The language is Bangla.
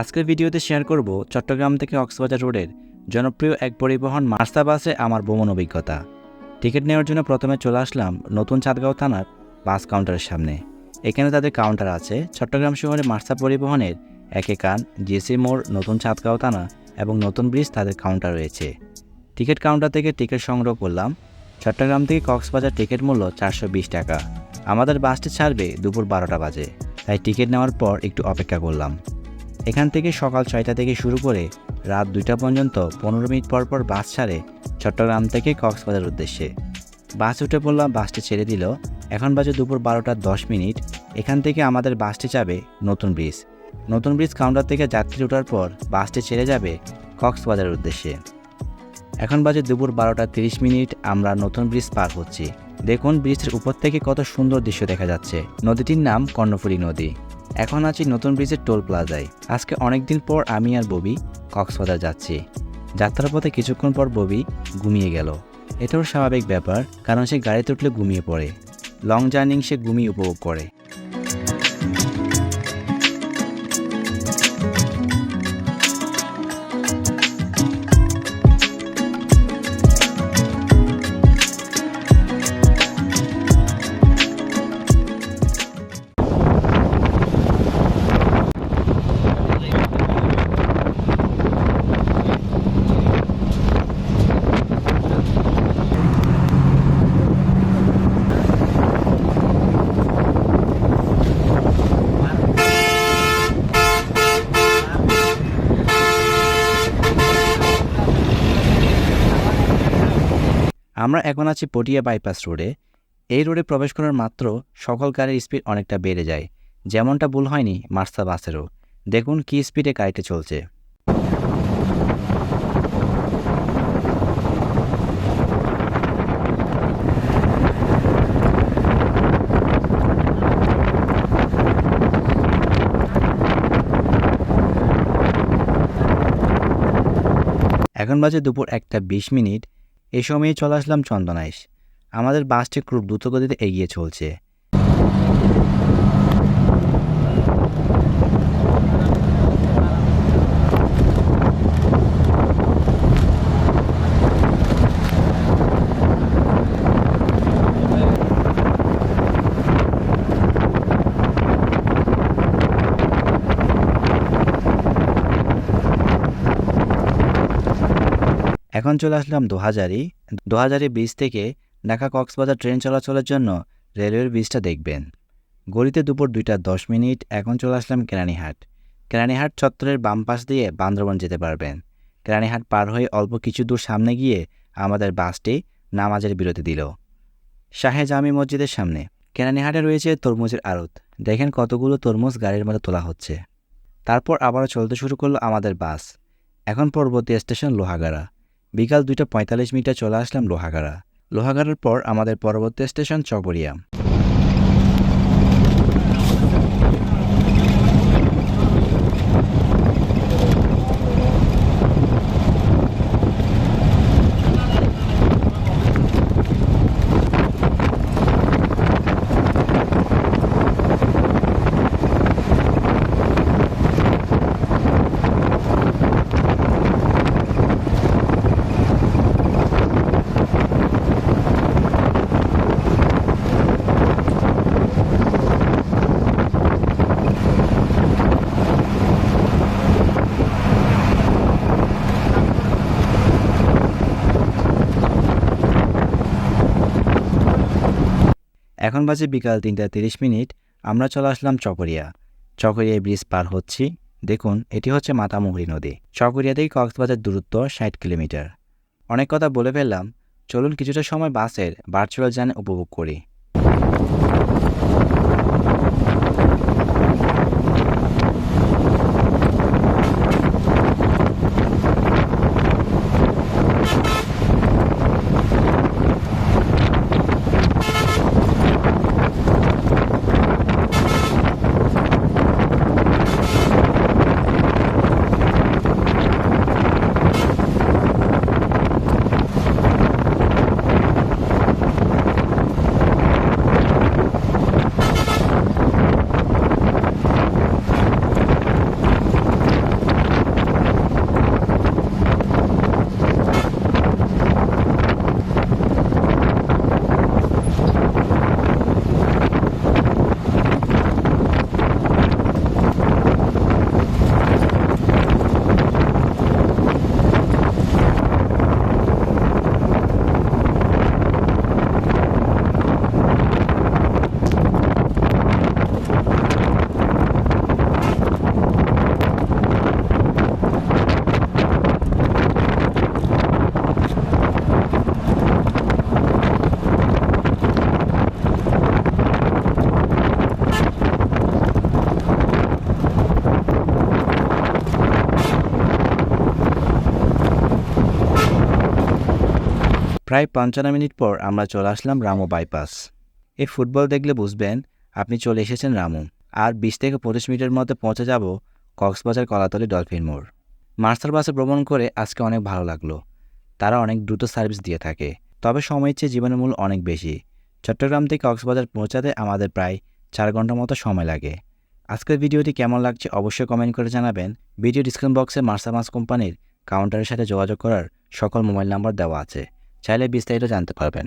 আজকের ভিডিওতে শেয়ার করব চট্টগ্রাম থেকে কক্সবাজার রোডের জনপ্রিয় এক পরিবহন মার্সা বাসে আমার ভ্রমণ অভিজ্ঞতা। টিকিট নেওয়ার জন্য প্রথমে চলে আসলাম নতুন চাঁদগাঁও থানার বাস কাউন্টারের সামনে। এখানে তাদের কাউন্টার আছে চট্টগ্রাম শহরে মার্সা পরিবহনের একে কান জিএসি মোড়, নতুন চাঁদগাঁও থানা এবং নতুন ব্রিজ তাদের কাউন্টার রয়েছে। টিকিট কাউন্টার থেকে টিকিট সংগ্রহ করলাম। চট্টগ্রাম থেকে কক্সবাজার টিকিট মূল্য চারশো বিশ টাকা। আমাদের বাসটি ছাড়বে দুপুর বারোটা বাজে। তাই টিকিট নেওয়ার পর একটু অপেক্ষা করলাম। এখান থেকে সকাল ছয়টা থেকে শুরু করে রাত দুইটা পর্যন্ত পনেরো মিনিট পর পর বাস ছাড়ে চট্টগ্রাম থেকে কক্সবাজার উদ্দেশ্যে। বাস উঠে পড়লাম বাসটি ছেড়ে দিল। এখন বাজে দুপুর বারোটা দশ মিনিট। এখান থেকে আমাদের বাসটি যাবে নতুন ব্রিজ। নতুন ব্রিজ কাউন্টার থেকে যাত্রী ওঠার পর বাসটি ছেড়ে যাবে কক্সবাজারের উদ্দেশ্যে। এখন বাজে দুপুর বারোটা তিরিশ মিনিট, আমরা নতুন ব্রিজ পার হচ্ছি। দেখুন ব্রিজের উপর থেকে কত সুন্দর দৃশ্য দেখা যাচ্ছে। নদীটির নাম কর্ণফুলী নদী। এখন আছি নতুন ব্রিজের টোল প্লাজায়। আজকে অনেক দিন পর আমি আর ববি কক্সবাজার যাচ্ছি। যাত্রার পথে কিছুক্ষণ পর ববি ঘুমিয়ে গেল। এটাও স্বাভাবিক ব্যাপার, কারণ সে গাড়িতে উঠলে ঘুমিয়ে পড়ে। লং জার্নিং সে ঘুমিয়ে উপভোগ করে। আমরা এখন আছি পটিয়া বাইপাস রোডে। এই রোডে প্রবেশ করার মাত্র সকল গাড়ির স্পিড অনেকটা বেড়ে যায়। যেমনটা ভুল হয়নি মার্সা বাসেরও। দেখুন কি স্পিডে গাড়িটা চলছে। এখন বাজে দুপুর একটা বিশ মিনিট। এই সময়ই চলে আসলাম চন্দনাইশ। আমাদের বাসটি খুব দ্রুতগতিতে এগিয়ে চলছে। এখন চলে আসলাম দোহাজারি। দোহাজারি ব্রিজ থেকে ঢাকা কক্সবাজার ট্রেন চলাচলের জন্য রেলওয়ের ব্রিজটা দেখবেন। গড়িতে দুপুর দুইটা দশ মিনিট, এখন চলে আসলাম কেরানীহাট। কেরানীহাট চত্বরের বাম পাশ দিয়ে বান্দরবন যেতে পারবেন। কেরানীহাট পার হয়ে অল্প কিছু দূর সামনে গিয়ে আমাদের বাসটি নামাজের বিরতি দিল। শাহে জামি মসজিদের সামনে। কেরানীহাটে রয়েছে তরমুজের আড়ত। দেখেন কতগুলো তরমুজ গাড়ির মধ্যে তোলা হচ্ছে। তারপর আবারও চলতে শুরু করল আমাদের বাস এখন পরবর্তী স্টেশন লোহাগাড়া। বিকাল দুইটা পঁয়তাল্লিশ মিনিটে চলে আসলাম লোহাগাড়া। লোহাগাড়ার পর আমাদের পরবর্তী স্টেশন চকরিয়া এখন বাজে বিকাল তিনটা তিরিশ মিনিট, আমরা চলে আসলাম চকরিয়া। চকরিয়ায় ব্রিজ পার হচ্ছি। দেখুন, এটি হচ্ছে মাতামুহুরি নদী। চকরিয়া থেকে কক্সবাজার দূরত্ব ষাট কিলোমিটার। অনেক কথা বলে ফেললাম। চলুন কিছুটা সময় বাসের ভার্চুয়াল যান উপভোগ করি। প্রায় পঞ্চান্ন মিনিট পর আমরা চলে আসলাম রামু বাইপাস। এই ফুটবল দেখলে বুঝবেন আপনি চলে এসেছেন রামু। আর বিশ থেকে পঁচিশ মিনিটের মধ্যে পৌঁছে যাব কক্সবাজার কলাতলি ডলফিন মোড়। মার্সার বাসে ভ্রমণ করে আজকে অনেক ভালো লাগল। তারা অনেক দ্রুত সার্ভিস দিয়ে থাকে। তবে সময়ের চেয়ে জীবনের মূল্য অনেক বেশি। চট্টগ্রাম থেকে কক্সবাজার পৌঁছাতে আমাদের প্রায় চার ঘণ্টার মতো সময় লাগে। আজকের ভিডিওটি কেমন লাগছে অবশ্যই কমেন্ট করে জানাবেন। ভিডিও ডিসক্রিপশন বক্সে মার্সা মাস কোম্পানির কাউন্টারের সাথে যোগাযোগ করার সকল মোবাইল নাম্বার দেওয়া আছে। চাইলে বিস্তারিত জানতে পারবেন।